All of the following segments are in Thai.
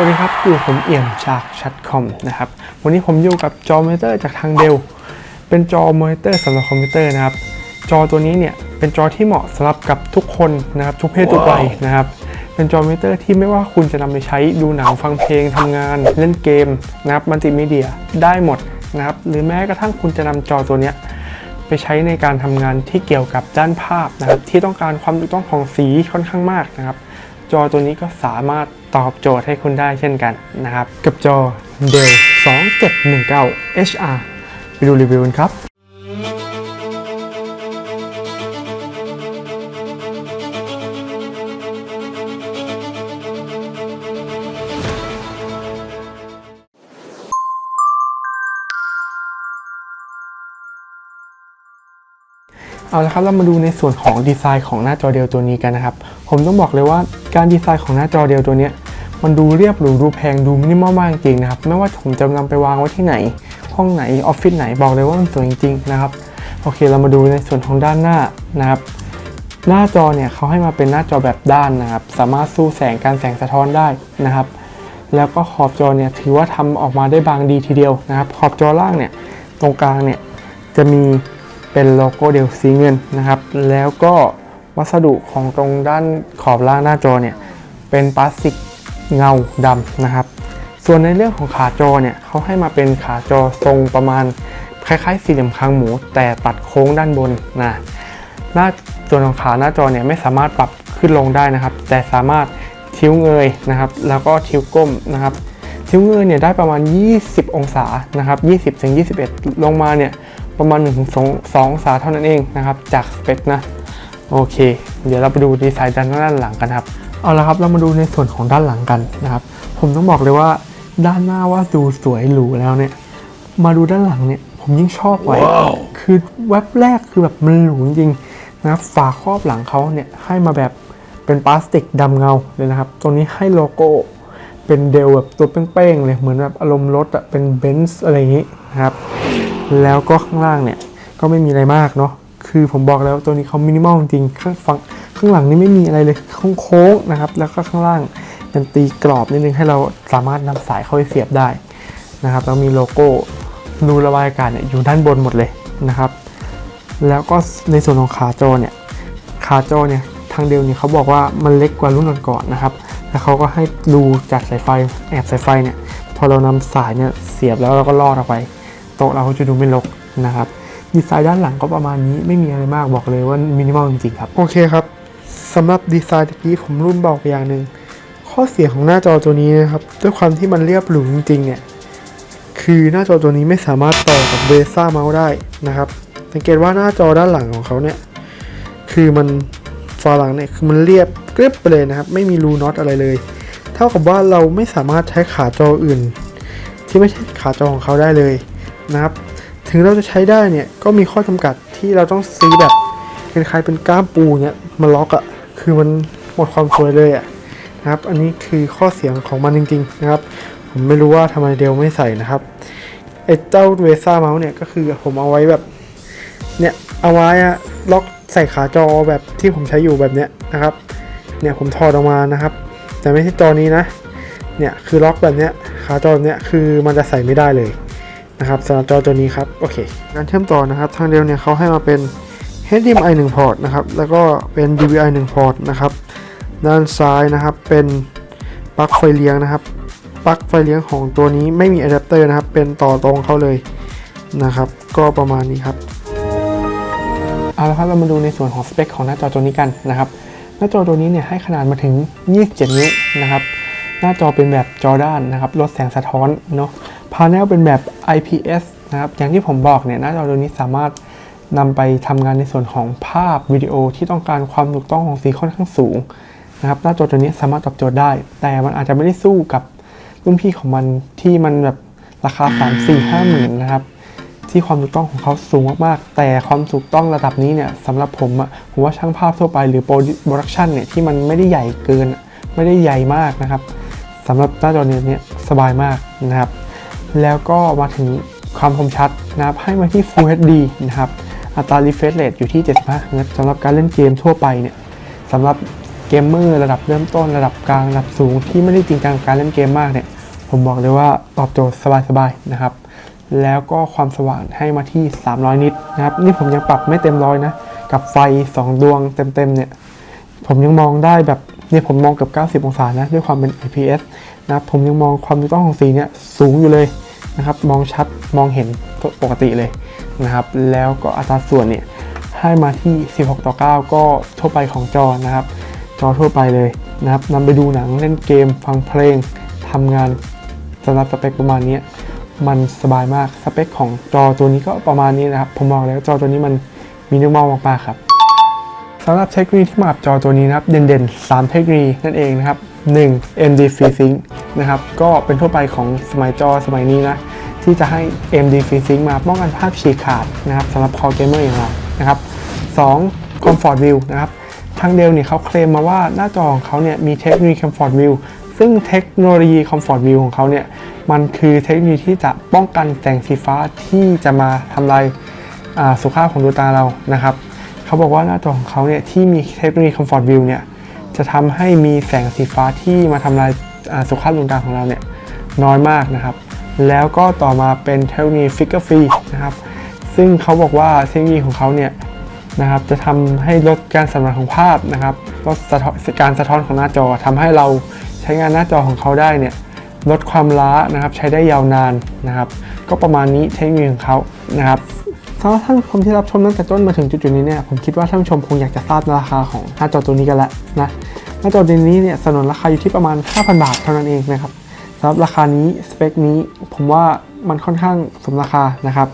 วัสดีครับ อยู่ผมเอี่ยมจากชัดคอมนะครับ วันนี้ผมอยู่กับจอมอนิเตอร์จากทางเดล เป็นจอมอนิเตอร์สำหรับคอมพิวเตอร์นะครับ จอตัวนี้เนี่ยเป็นจอที่เหมาะสำหรับกับทุกคนนะครับ ทุกเพศทุกวัยนะครับ เป็นจอมอนิเตอร์ที่ไม่ว่าคุณจะนำไปใช้ดูหนังฟังเพลงทำงาน เล่นเกมนะครับมัลติมีเดียได้หมดนะครับ หรือแม้กระทั่งคุณจะนำจอตัวเนี้ยไปใช้ในการทำงานที่เกี่ยวกับด้านภาพนะครับ ที่ต้องการความถูกต้องของสีค่อนข้างมากนะครับ จอตัวนี้ก็สามารถตอบโจทย์ให้คุณได้เช่นกันนะครับ กับจอ Dell 2719 HR ไปดูรีวิวกันครับ เอาละครับเรามาดูในส่วนของดีไซน์ของหน้าจอเดียวตัวนี้กันนะครับ ผมต้องบอกเลยว่าการดีไซน์ของหน้าจอเดียวตัวนี้มันดูเรียบหรูดูแพงดูมินิมอลมากจริงๆนะครับไม่ว่าผมจะนำไปวางไว้ที่ไหน ห้องไหนออฟฟิศไหนบอกเลยว่ามันสวยจริงๆนะครับโอเคเรามาดูในส่วนของด้านหน้านะครับหน้าจอเนี่ยเขาให้มาเป็นหน้าจอแบบด้านนะครับ สามารถสู้แสงการแสงสะท้อนได้นะครับ แล้วก็ขอบจอเนี่ยถือว่าทำออกมาได้บางดีทีเดียวนะครับ ขอบจอล่างเนี่ยตรงกลางเนี่ยจะมี เป็นโลโก้เดลสีเงินนะครับ แล้วก็วัสดุของตรงด้านขอบล่างหน้าจอเนี่ยเป็นพลาสติกเงาดำนะครับ ส่วนในเรื่องของขาจอเนี่ยเขาให้มาเป็นขาจอทรงประมาณคล้ายๆสี่เหลี่ยมคางหมู แต่ตัดโค้งด้านบนนะหน้าส่วนของขาหน้าจอเนี่ยไม่สามารถปรับขึ้นลงได้นะครับ แต่สามารถทิ้วเงยนะครับ แล้วก็ทิ้วก้มนะครับ ทิ้วเงยเนี่ยได้ประมาณ 20 องศานะครับ 20ถึง21 ลงมาเนี่ย ประมาณ1ถึง2องศาเท่านั้นเองนะครับ จากสเปคนะ โอเค เดี๋ยวเราไปดูดีไซน์ด้านด้านหลังกันครับ เอาละครับเรามาดูในส่วนของด้านหลังกันนะครับ ผมต้องบอกเลยว่าด้านหน้าว่าดูสวยหรูแล้วเนี่ย มาดูด้านหลังเนี่ยผมยิ่งชอบไว้คือแว็บแรกคือแบบมันหรูจริงๆนะครับฝาครอบหลังเขาเนี่ยให้มาแบบเป็นพลาสติกดำเงาเลยนะครับ ตรงนี้ให้โลโก้เป็นเดลแบบตัวเป้งๆเลยเหมือนแบบอารมณ์รถอะเป็นเบนซ์อะไรอย่างนี้นะครับ แล้วก็ข้างล่างเนี่ยก็ไม่มีอะไรมากเนาะคือผมบอกแล้วตัวนี้เขามินิมอลจริงข้างฝั่งข้างหลังนี่ไม่มีอะไรเลยโค้งๆนะครับ แล้วก็ข้างล่างเป็นตีกรอบนิดนึงให้เราสามารถนำสายเข้าไปเสียบได้นะครับแล้วมีโลโก้รูระบายอากาศเนี่ยอยู่ด้านบนหมดเลยนะครับ แล้วก็ในส่วนของขาจอเนี่ยขาจอเนี่ยทางเดลเนี่ยเขาบอกว่ามันเล็กกว่ารุ่นก่อนๆนะครับแล้วเขาก็ให้ดูจากสายไฟแอบสายไฟเนี่ยพอเรานำสายเนี่ยเสียบแล้วเราก็ลอดออกไป โต๊ะเราก็จะดูไม่รกนะครับดีไซน์ด้านหลังก็ประมาณนี้ไม่มีอะไรมากบอกเลยว่ามินิมอลจริงๆครับโอเคครับสำหรับดีไซน์ตะกี้ผมรุ่นบอกอย่างหนึ่งข้อเสียของหน้าจอตัวนี้นะครับด้วยความที่มันเรียบหรูจริงๆเนี่ยคือหน้าจอตัวนี้ไม่สามารถต่อกับเบซ่าเมาส์ได้นะครับสังเกตว่าหน้าจอด้านหลังของเขาเนี่ยคือมันฝาหลังเนี่ยคือมันเรียบกริบไปเลยนะครับ ไม่มีรูน็อตอะไรเลย เท่ากับว่าเราไม่สามารถใช้ขาจออื่น ที่ไม่ใช่ขาจอของเขาได้เลย นะครับ ถึงเราจะใช้ได้เนี่ยก็มีข้อจำกัดที่เราต้องซื้อแบบคล้ายๆเป็นก้ามปูเนี่ยมาล็อกอะ่ะคือมันหมดความสวยเลยอะ่ะนะครับ อันนี้คือข้อเสียงของมันจริง ๆ นะครับ ผมไม่รู้ว่าทำไมเดลไม่ใส่นะครับไอ้เจ้าเวซ่าเมาส์เนี่ยก็คือผมเอาไว้แบบเนี่ยเอาไว้อะล็อกใส่ขาจอแบบที่ผมใช้อยู่แบบเนี้ยนะครับ เนี่ยผมถอดออกมานะครับ แต่ไม่ใช่จอนี้นะ เนี่ยคือล็อกแบบเนี้ยขาจอแบบเนี้ยคือมันจะใส่ไม่ได้เลย นะครับสำหรับจอตัวนี้ครับโอเคการเชื่อมต่อนะครับทางเดียวเนี่ยเขาให้มาเป็น HDMI 1 พอร์ตนะครับแล้วก็เป็น DVI 1 พอร์ตนะครับด้านซ้ายนะครับเป็นปลั๊กไฟเลี้ยงนะครับปลั๊กไฟเลี้ยงของตัวนี้ไม่มีอะแดปเตอร์นะครับเป็นต่อตรงเข้าเลยนะครับก็ประมาณนี้ครับเอาละครับเรามาดูในส่วนของสเปคของหน้าจอตัวนี้กันนะครับหน้าจอตัวนี้เนี่ยให้ขนาดมาถึง 27 นิ้วนะครับหน้าจอเป็นแบบจอด้านนะครับลดแสงสะท้อนเนาะ พา n e l เป็นแบบ IPS นะครับ อย่างที่ผมบอกเนี่ยหน้าจอตัวนี้สามารถนำไปทำงานในส่วนของภาพวิดีโอที่ต้องการความถูกต้องของสีค่อนข้างสูงนะครับหน้าจอตัวนี้สามารถตอบโจทย์ได้ แต่มันอาจจะไม่ได้สู้กับรุ่นพี่ของมันที่มันแบบราคา 3 4 5หมื่นนะครับ ที่ความถูกต้องของเขาสูงมากๆ แต่ความถูกต้องระดับนี้เนี่ยสำหรับผมอะผมว่าช่างภาพทั่วไปหรือโปรดักชันเนี่ยที่มันไม่ได้ใหญ่เกิน ไม่ได้ใหญ่มากนะครับสำหรับหน้าจอเนี่ยสบายมากนะครับ แล้วก็มาถึงความคมชัดนะครับให้มาที่ Full HD นะครับอัตรา refresh rate อยู่ที่ 75 Hz สำหรับการเล่นเกมทั่วไปเนี่ยสำหรับเกมเมอร์ระดับเริ่มต้นระดับกลางระดับสูงที่ไม่ได้จริงจังกับการเล่นเกมมากเนี่ยผมบอกเลยว่าตอบโจทย์สบายๆนะครับ แล้วก็ความสว่างให้มาที่ 300 นิตนะครับ นี่ผมยังปรับไม่เต็มร้อยนะ กับไฟ 2 ดวงเต็มๆเนี่ย ผมยังมองได้แบบ เนี่ยผมมองเกับ 90 องศานะด้วยความเป็น IPS นะครับผมยังมองความถูกต้องของสีเนี่ยสูงอยู่เลยนะครับมองชัดมองเห็นปกติเลยนะครับ แล้วก็อัตราส่วนเนี่ยให้มาที่ 16 ต่อ 9 ก็ทั่วไปของจอนะครับ จอทั่วไปเลยนะครับนำไปดูหนังเล่นเกม ฟังเพลงทำงานสำหรับสเปคประมาณนี้มันสบายมากสเปคของจอตัวนี้ก็ประมาณนี้นะครับ ผมบอกแล้วจอตัวนี้มันมีนิมอลมากๆครับำหรับเทคโนโลยีที่มากับจอตัวนี้นะครับ เด่นๆ 3 เทคโนโลยีนั่นเองนะครับ 1. AMD FreeSync นะครับก็เป็นทั่วไปของสมัยจอสมัยนี้นะ ที่จะให้ AMD FreeSync มาป้องกันภาพฉีกขาดนะครับสำหรับคอเกมเมอร์อย่างเรานะครับ 2. Comfort View นะครับทางเดลเนี่ยเขาเคลมมาว่าหน้าจอของเขาเนี่ยมีเทคโนโลยี Comfort View ซึ่งเทคโนโลยี Comfort View ของเขาเนี่ยมันคือเทคโนโลยีที่จะป้องกันแสงสีฟ้าที่จะมาทำลายอ่าสุขภาพของดวงตาเรานะครับ เขาบอกว่าหน้าจอของเขาเนี่ยที่มีเทคโนโลยี Comfort View เนี่ยจะทำให้มีแสงสีฟ้าที่มาทำลายสุขภาพดวงตาของเราเนี่ยน้อยมากนะครับ แล้วก็ต่อมาเป็นเทคโนโลยี Flicker Free นะครับ ซึ่งเขาบอกว่าเทคโนโลยีของเขาเนี่ยนะครับจะทำให้ลดการสั่นไหวของภาพนะครับลดการสะท้อนของหน้าจอทำให้เราใช้งานหน้าจอของเขาได้เนี่ยลดความล้านะครับใช้ได้ยาวนานนะครับ ก็ประมาณนี้เทคโนโลยีของเขานะครับ สำหรับท่านผู้ชมที่รับชมตั้งแต่ต้นมาถึงจุดๆนี้เนี่ยผมคิดว่าท่านผู้ชมคงอยากจะทราบราคาของหน้าจอตัวนี้กันแล้วนะหน้าจอตัวนี้เนี่ยสนนราคาอยู่ที่ประมาณ 5,000 บาทเท่านั้นเองนะครับสำหรับราคานี้สเปคนี้ผมว่ามันค่อนข้างสมราคานะครับ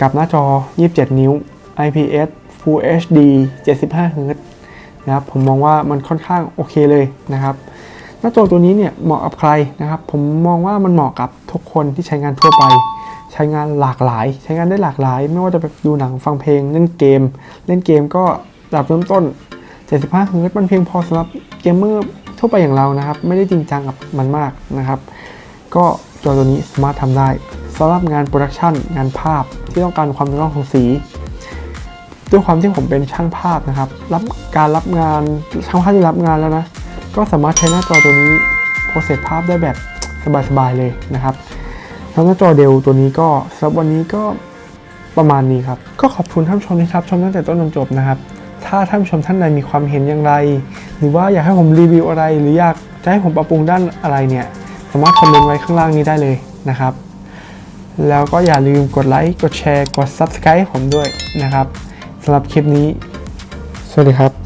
กับหน้าจอ 27 นิ้ว IPS Full HD 75 Hz นะครับผมมองว่ามันค่อนข้างโอเคเลยนะครับหน้าจอตัวนี้เนี่ยเหมาะกับใครนะครับ ผมมองว่ามันเหมาะกับทุกคนที่ใช้งานทั่วไป ใช้งานหลากหลาย ใช้งานได้หลากหลาย ไม่ว่าจะไปดูหนังฟังเพลงเล่นเกม เล่นเกมก็ระดับเริ่มต้น 75 Hz มันเพียงพอสำหรับเกมเมอร์ทั่วไปอย่างเรานะครับ ไม่ได้จริงจังกับมันมากนะครับ ก็จอตัวนี้สามารถทำได้สำหรับงานโปรดักชันงานภาพที่ต้องการความถูกต้องของสีด้วยความที่ผมเป็นช่างภาพนะครับ รับการรับงานช่างภาพที่รับงานแล้วนะ ก็สามารถใช้หน้าจอตัวนี้โปรเซสภาพได้แบบสบายๆเลยนะครับ แล้วหน้าจอเดลตัวนี้ก็สำหรับวันนี้ก็ประมาณนี้ครับ ก็ขอบคุณท่านชมที่รับชมตั้งแต่ต้นจนจบนะครับ ถ้าท่านชมท่านใดมีความเห็นอย่างไร หรือว่าอยากให้ผมรีวิวอะไร หรืออยากจะให้ผมปรับปรุงด้านอะไรเนี่ย สามารถคอมเมนต์ไว้ข้างล่างนี้ได้เลยนะครับ แล้วก็อย่าลืมกดไลค์กดแชร์กด Subscribe ผมด้วยนะครับสำหรับคลิปนี้ สวัสดีครับ